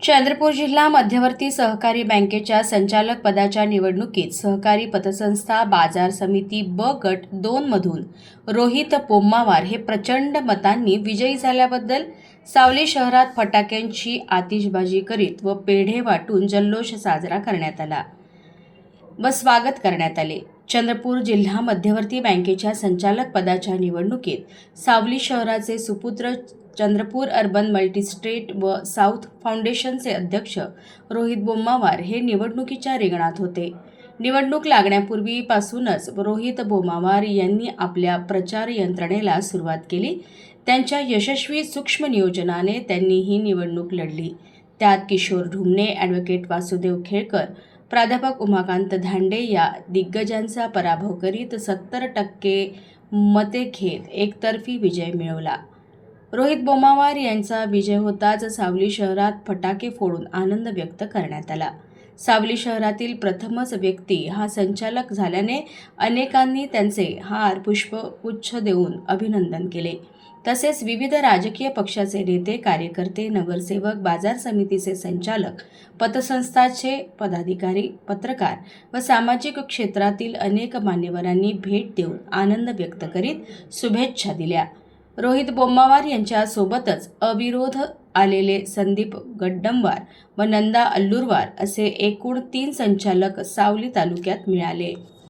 चंद्रपूर जिल्हा मध्यवर्ती सहकारी बँकेच्या संचालक पदाच्या निवडणुकीत सहकारी पतसंस्था बाजार समिती ब गट दोनमधून रोहित पोम्मावार हे प्रचंड मतांनी विजयी झाल्याबद्दल सावली शहरात फटाक्यांची आतिषबाजी करीत व पेढे वाटून जल्लोष साजरा करण्यात आला व स्वागत करण्यात आले. चंद्रपूर जिल्हा मध्यवर्ती बँकेच्या संचालक पदाच्या निवडणुकीत सावली शहराचे सुपुत्र चंद्रपूर अर्बन मल्टीस्टेट व साऊथ फाउंडेशनचे अध्यक्ष रोहित बोम्मावार हे निवडणुकीच्या रिंगणात होते. निवडणूक लागण्यापूर्वीपासूनच रोहित बोमावार यांनी आपल्या प्रचार यंत्रणेला सुरुवात केली. त्यांच्या यशस्वी सूक्ष्म नियोजनाने त्यांनी ही निवडणूक लढली. त्यात किशोर ढुमणे ॲडव्होकेट वासुदेव खेळकर प्राध्यापक उमाकांत धांडे या दिग्गजांचा पराभव करीत सत्तर टक्के मते घेत एकतर्फी विजय मिळवला. रोहित बोमावार यांचा विजय होताच सावली शहरात फटाके फोडून आनंद व्यक्त करण्यात आला. सावली शहरातील प्रथमच व्यक्ती हा संचालक झाल्याने अनेकांनी त्यांचे हार पुष्पगुच्छ देऊन अभिनंदन केले. तसेच विविध राजकीय पक्षाचे नेते कार्यकर्ते नगरसेवक बाजार समितीचे संचालक पतसंस्थाचे पदाधिकारी पत्रकार व सामाजिक क्षेत्रातील अनेक मान्यवरांनी भेट देऊन आनंद व्यक्त करीत शुभेच्छा दिल्या. रोहित बोम्मावार यांच्यासोबतच अविरोध आलेले संदीप गड्डमवार व नंदा अल्लुरवार असे एकूण तीन संचालक सावली तालुक्यात मिळाले.